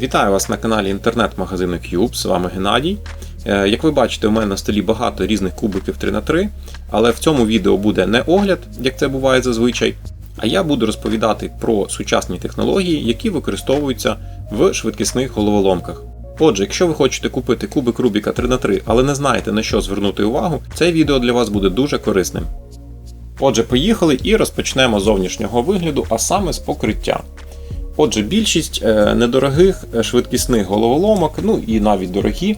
Вітаю вас на каналі інтернет-магазину Cube, з вами Геннадій. Е, Як ви бачите, у мене на столі багато різних кубиків 3х3, але в цьому відео буде не огляд, як це буває зазвичай, а я буду розповідати про сучасні технології, які використовуються в швидкісних головоломках. Отже, якщо ви хочете купити кубик Рубіка 3х3, але не знаєте на що звернути увагу, це відео для вас буде дуже корисним. Отже, поїхали і розпочнемо з зовнішнього вигляду, а саме з покриття. Отже, більшість е, недорогих е, швидкісних головоломок, ну і навіть дорогі,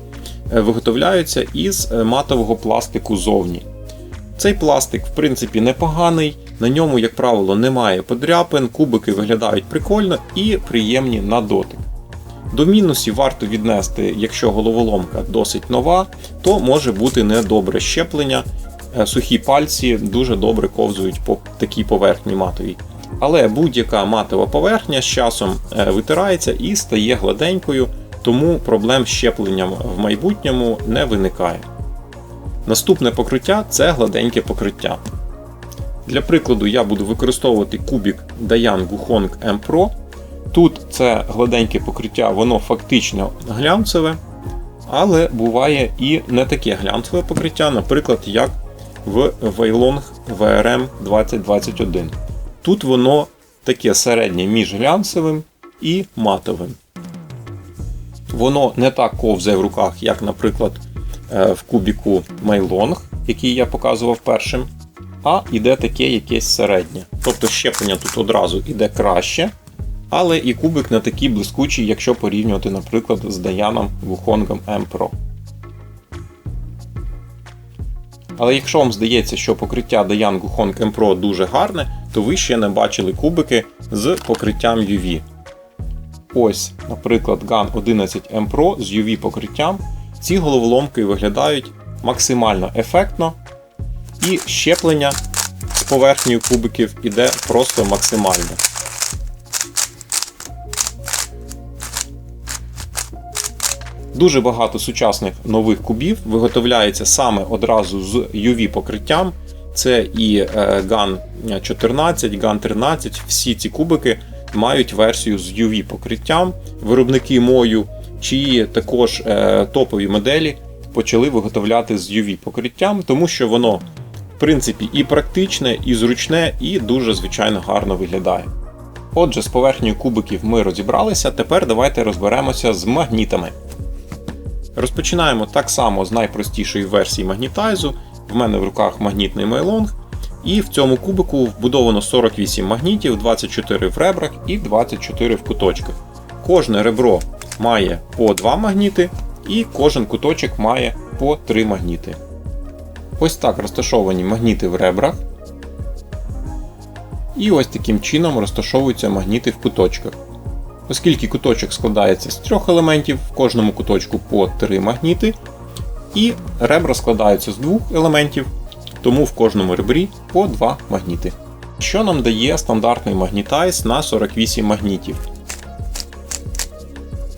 е, виготовляються із матового пластику зовні. Цей пластик, в принципі, непоганий, на ньому, як правило, немає подряпин, кубики виглядають прикольно і приємні на дотик. До мінусів варто віднести, якщо головоломка досить нова, то може бути недобре щеплення. Сухі пальці дуже добре ковзують по такій поверхні матовій. Але будь-яка матова поверхня з часом е, витирається і стає гладенькою, тому проблем з щепленням в майбутньому не виникає. Наступне покриття це гладеньке покриття. Для прикладу, я буду використовувати кубік Dayan Guhong M Pro. Тут це гладеньке покриття, воно фактично глянцеве, але буває і не таке глянцеве покриття, наприклад, як в Weilong VRM 2021. Тут воно таке середнє між глянцевим і матовим. Воно не так ковзає в руках, як, наприклад, е, в кубіку Meilong, який я показував першим, а іде таке якесь середнє. Тобто щеплення тут одразу іде краще, але і кубик не такий блискучий, якщо порівнювати, наприклад, з Даяном Wukongом M Але якщо вам здається, що покриття Dayan Guhong M Pro дуже гарне, то ви ще не бачили кубики з покриттям UV. Ось, наприклад, GAN 11 M Pro з UV покриттям. Ці головоломки виглядають максимально ефектно, і щеплення з поверхнею кубиків іде просто максимальне. Дуже багато сучасних нових кубів виготовляється саме одразу з UV покриттям. Це і GAN 14, GAN 13, всі ці кубики мають версію з UV покриттям. Виробники мою чи також е, топові моделі почали виготовляти з UV покриттям, тому що воно, в принципі, і практичне, і зручне, і дуже звичайно гарно виглядає. Отже, з поверхнею кубиків ми розібралися. Тепер давайте розберемося з магнітами. Розпочинаємо так само з найпростішої версії магнітайзу. В мене в руках магнітний Meilong. І в цьому кубику вбудовано 48 магнітів, 24 в ребрах і 24 в куточках. Кожне ребро має по 2 магніти, і кожен куточок має по 3 магніти. Ось так розташовані магніти в ребрах. І ось таким чином розташовуються магніти в куточках. Оскільки куточок складається з трьох елементів, в кожному куточку по 3 магніти, і ребра складаються з двох елементів, тому в кожному ребрі по 2 магніти. Що нам дає стандартний магнітайз на 48 магнітів?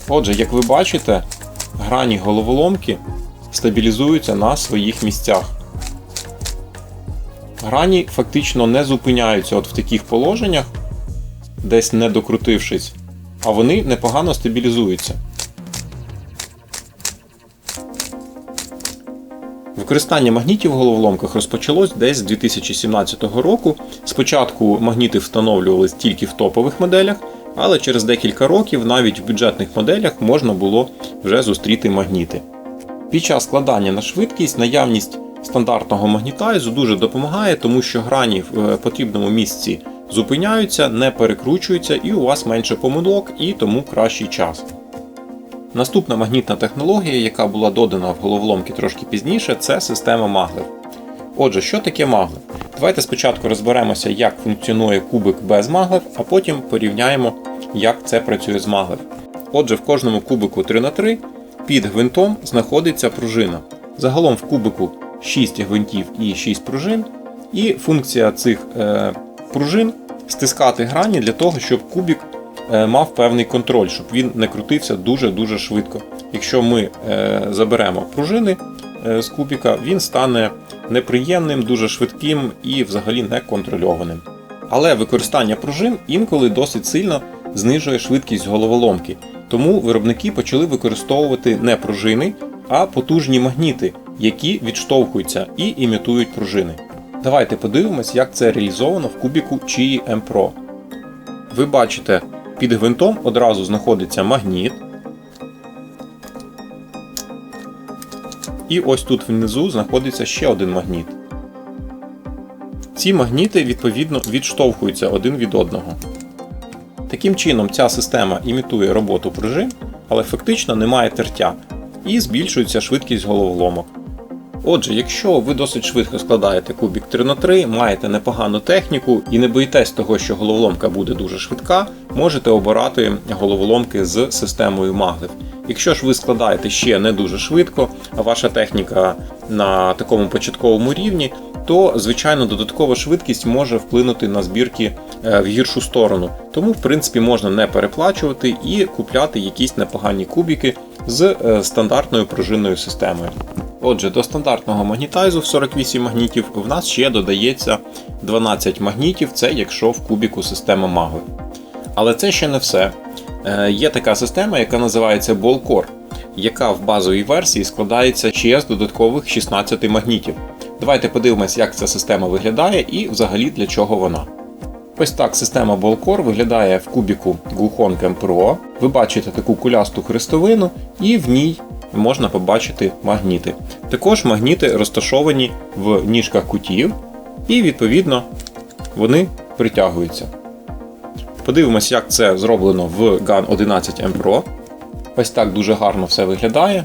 Отже, як ви бачите, грані головоломки стабілізуються на своїх місцях. Грані фактично не зупиняються от в таких положеннях, десь не докрутившись, а вони непогано стабілізуються. Використання магнітів в головоломках розпочалось десь з 2017 року. Спочатку магніти встановлювались тільки в топових моделях, але через декілька років навіть в бюджетних моделях можна було вже зустріти магніти. Під час складання на швидкість наявність стандартного магнітайзу дуже допомагає, тому що грані в е, потрібному місці зупиняються, не перекручуються, і у вас менше помилок, і тому кращий час. Наступна магнітна технологія, яка була додана в головоломки трошки пізніше, це система маглев. Отже, що таке маглев? Давайте спочатку розберемося, як функціонує кубик без маглев, а потім порівняємо, як це працює з маглев. Отже, в кожному кубику 3х3 під гвинтом знаходиться пружина. Загалом в кубику 6 гвинтів і 6 пружин, і функція цих е, пружин стискати грані для того, щоб кубик е, мав певний контроль, щоб він не крутився дуже-дуже швидко. Якщо ми е, заберемо пружини е, з кубика, він стане неприємним, дуже швидким і взагалі неконтрольованим. Але використання пружин інколи досить сильно знижує швидкість головоломки. Тому виробники почали використовувати не пружини, а потужні магніти, які відштовхуються і імітують пружини. Давайте подивимось, як це реалізовано в кубіку M Pro. Ви бачите, під гвинтом одразу знаходиться магніт. І ось тут внизу знаходиться ще один магніт. Ці магніти відповідно відштовхуються один від одного. Таким чином, ця система імітує роботу пружин, але фактично немає тертя і збільшується швидкість головоломок. Отже, якщо ви досить швидко складаєте кубік 3 на 3 маєте непогану техніку і не боїтесь того, що головоломка буде дуже швидка, можете обирати головоломки з системою Maglev. Якщо ж ви складаєте ще не дуже швидко, а ваша техніка на такому початковому рівні, то звичайно додаткова швидкість може вплинути на збірки е, в гіршу сторону. Тому, в принципі, можна не переплачувати і купляти якісь непогані кубики з е, стандартною пружинною системою. Отже, до стандартного магнітайзу в 48 магнітів в нас ще додається 12 магнітів, це якщо в кубіку система Maglev. Але це ще не все. Е, Є така система, яка називається Ballcore, яка в базовій версії складається ще з додаткових 16 магнітів. Давайте подивимось, як ця система виглядає і взагалі для чого вона. Ось так система Ballcore виглядає в кубіку Gluhon Pro. Ви бачите таку кулясту хрестовину, і в ній можна побачити магніти. Також магніти розташовані в ніжках кутів, і відповідно вони притягуються. Подивимось, як це зроблено в GAN 11 M Pro. Ось так дуже гарно все виглядає.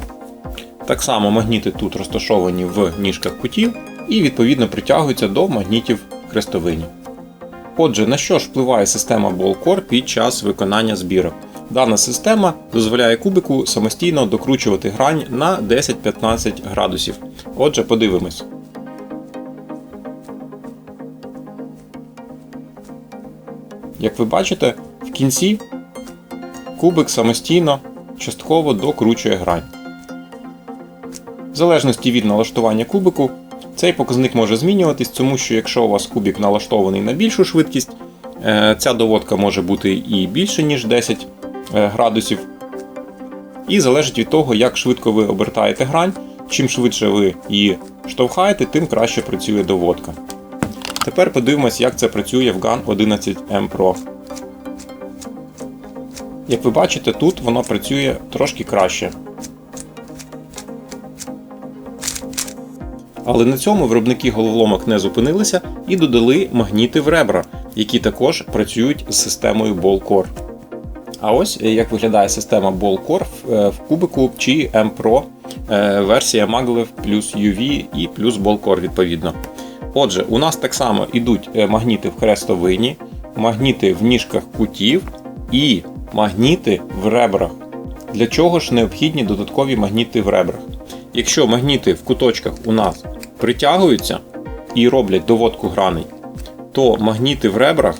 Так само магніти тут розташовані в ніжках кутів і відповідно притягуються до магнітів хрестовині. Отже, на що ж впливає система Ballcore під час виконання збірок? Дана система дозволяє кубику самостійно докручувати грань на 10-15 градусів. Отже, подивимось. Як ви бачите, в кінці кубик самостійно частково докручує грань. В залежності від налаштування кубику, цей показник може змінюватись, тому що якщо у вас кубик налаштований на більшу швидкість, е, ця доводка може бути і більше, ніж 10 е, градусів. І залежить від того, як швидко ви обертаєте грань. Чим швидше ви її штовхаєте, тим краще працює доводка. Тепер подивимось, як це працює в GAN 11M Pro. Як ви бачите, тут воно працює трошки краще. Але на цьому виробники головоломок не зупинилися і додали магніти в ребра, які також працюють з системою Ballcore. А ось е, як виглядає система Ballcore в, е, в кубику чи M Pro е, версія Maglev плюс UV і плюс Ballcore відповідно. Отже, у нас так само йдуть магніти в хрестовині, магніти в ніжках кутів і магніти в ребрах. Для чого ж необхідні додаткові магніти в ребрах? Якщо магніти в куточках у нас притягуються і роблять доводку граней, то магніти в ребрах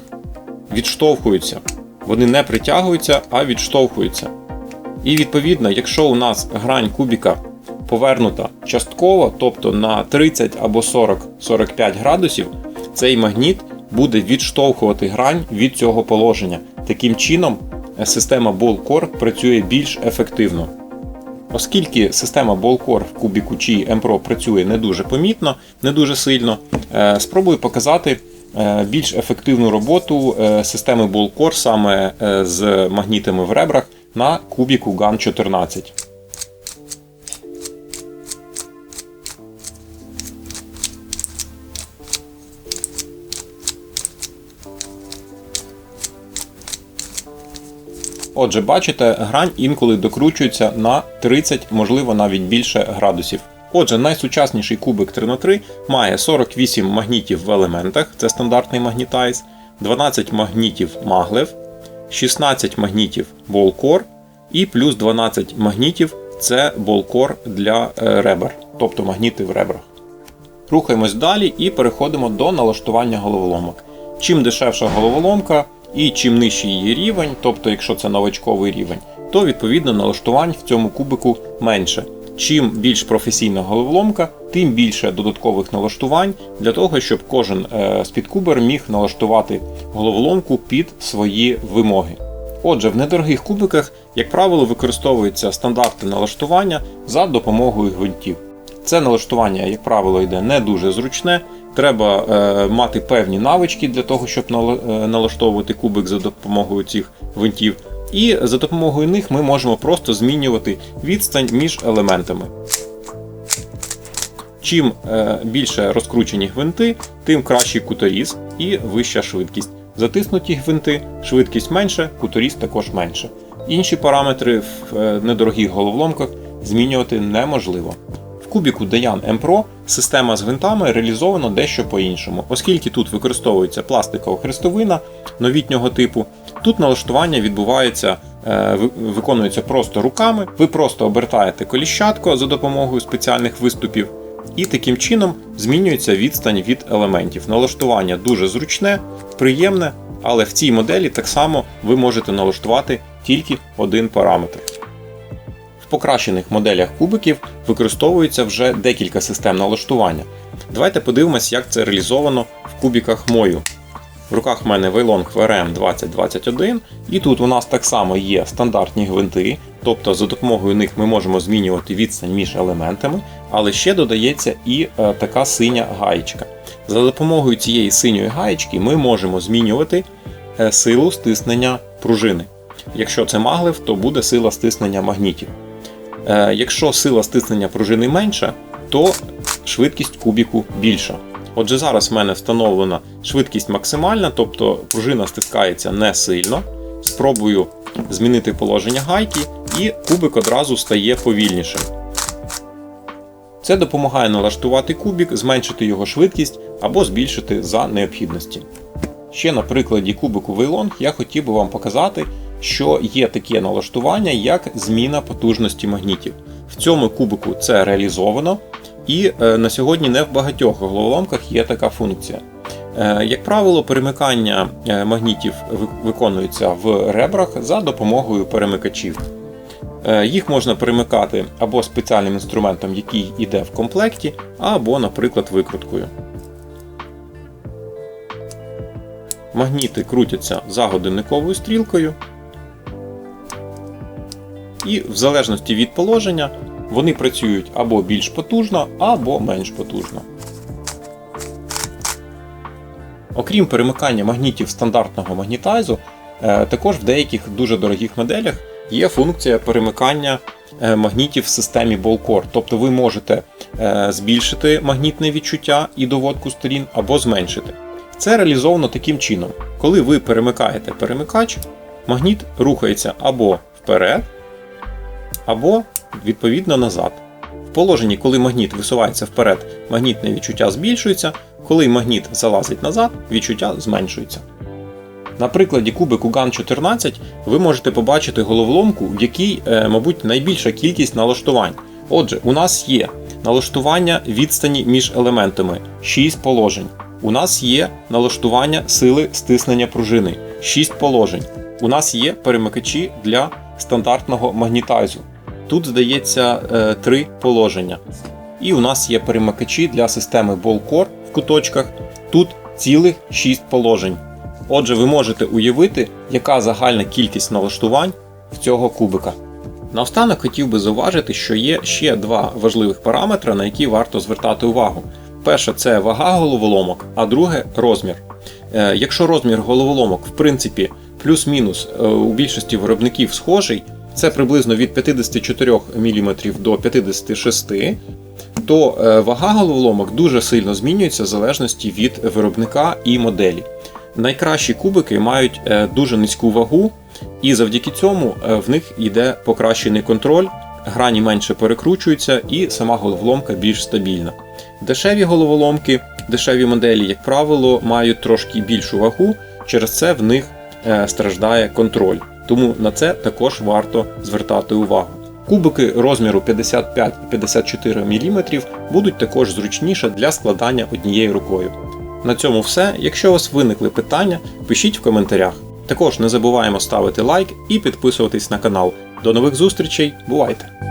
відштовхуються. Вони не притягуються, а відштовхуються. І відповідно, якщо у нас грань кубіка повернута частково, тобто на 30 або 40-45 градусів, цей магніт буде відштовхувати грань від цього положення. Таким чином, система Ballcore працює більш ефективно. Оскільки система Ballcore в кубіку чи M-Pro працює не дуже помітно, не дуже сильно, е, спробую показати е, більш ефективну роботу е, системи Ballcore саме з магнітами в ребрах на кубіку GAN 14. Отже, бачите, грань інколи докручується на 30, можливо навіть більше градусів. Отже, найсучасніший кубик 3х3 має 48 магнітів в елементах, це стандартний магнітайз, 12 магнітів Maglev, 16 магнітів Ballcore і плюс 12 магнітів це Ballcore для е, ребер, тобто магніти в ребрах. Рухаємось далі і переходимо до налаштування головоломок. Чим дешевша головоломка, і чим нижчий її рівень, тобто якщо це новачковий рівень, то відповідно налаштувань в цьому кубику менше. Чим більш професійна головоломка, тим більше додаткових налаштувань для того, щоб кожен е, спідкубер міг налаштувати головоломку під свої вимоги. Отже, в недорогих кубиках, як правило, використовується стандартне налаштування за допомогою гвинтів. Це налаштування, як правило, йде не дуже зручне. Треба е, мати певні навички для того, щоб е, налаштовувати кубик за допомогою цих гвинтів. І за допомогою них ми можемо просто змінювати відстань між елементами. Чим е, більше розкручені гвинти, тим кращий куторіз і вища швидкість. Затиснуті гвинти, швидкість менше, куторіз також менше. Інші параметри в недорогих головоломках змінювати неможливо. Кубіку Dayan M Pro система з гвинтами реалізована дещо по-іншому, оскільки тут використовується пластикова хрестовина новітнього типу. Тут налаштування відбувається, е, виконується просто руками. Ви просто обертаєте коліщатко за допомогою спеціальних виступів, і таким чином змінюється відстань від елементів. Налаштування дуже зручне, приємне, але в цій моделі так само ви можете налаштувати тільки один параметр. Покращених моделях кубиків використовується вже декілька систем налаштування. Давайте подивимось, як це реалізовано в кубіках мою. В руках в мене Weilong VRM 2021, і тут у нас так само є стандартні гвинти, тобто за допомогою них ми можемо змінювати відстань між елементами, але ще додається і е, така синя гаєчка. За допомогою цієї синьої гаєчки ми можемо змінювати е, силу стиснення пружини. Якщо це маглив, то буде сила стиснення магнітів. Е, Якщо сила стиснення пружини менша, то швидкість кубіку більша. Отже, зараз в мене встановлена швидкість максимальна, тобто пружина стискається не сильно. Спробую змінити положення гайки, і кубик одразу стає повільнішим. Це допомагає налаштувати кубік, зменшити його швидкість або збільшити за необхідності. Ще на прикладі кубику Weilong я хотів би вам показати, що є таке налаштування, як зміна потужності магнітів. В цьому кубику це реалізовано, і е, на сьогодні не в багатьох головоломках є така функція. Е, Як правило, перемикання е, магнітів виконується в ребрах за допомогою перемикачів. Їх можна перемикати або спеціальним інструментом, який йде в комплекті, або, наприклад, викруткою. Магніти крутяться за годинниковою стрілкою, і в залежності від положення вони працюють або більш потужно, або менш потужно. Окрім перемикання магнітів стандартного магнітайзу, е, також в деяких дуже дорогих моделях є функція перемикання е, магнітів в системі Ballcore. Тобто ви можете е, збільшити магнітне відчуття і доводку сторін або зменшити. Це реалізовано таким чином. Коли ви перемикаєте перемикач, магніт рухається або вперед, або відповідно назад. В положенні, коли магніт висувається вперед, магнітне відчуття збільшується, коли магніт залазить назад, відчуття зменшується. На прикладі кубику GAN 14 ви можете побачити головоломку, в якій, е, мабуть, найбільша кількість налаштувань. Отже, у нас є налаштування відстані між елементами 6 положень. У нас є налаштування сили стиснення пружини 6 положень. У нас є перемикачі для стандартного магнітайзу. Тут, здається, е, три положення. І у нас є перемикачі для системи Ballcore в куточках. Тут цілих 6 положень. Отже, ви можете уявити, яка загальна кількість налаштувань в цього кубика. Наостанок хотів би зауважити, що є ще два важливих параметри, на які варто звертати увагу. Перше це вага головоломок, а друге розмір. Е, Якщо розмір головоломок, в принципі, плюс-мінус е, у більшості виробників схожий, це приблизно від 54 мм до 56 то е, вага головоломок дуже сильно змінюється в залежності від виробника і моделі. Найкращі кубики мають е, дуже низьку вагу, і завдяки цьому е, в них йде покращений контроль, грані менше перекручуються, і сама головоломка більш стабільна. Дешеві головоломки, дешеві моделі, як правило, мають трошки більшу вагу, через це в них страждає контроль. Тому на це також варто звертати увагу. Кубики розміру 55 і 54 мм будуть також зручніше для складання однією рукою. На цьому все. Якщо у вас виникли питання, пишіть в коментарях. Також не забуваємо ставити лайк і підписуватись на канал. До нових зустрічей, бувайте!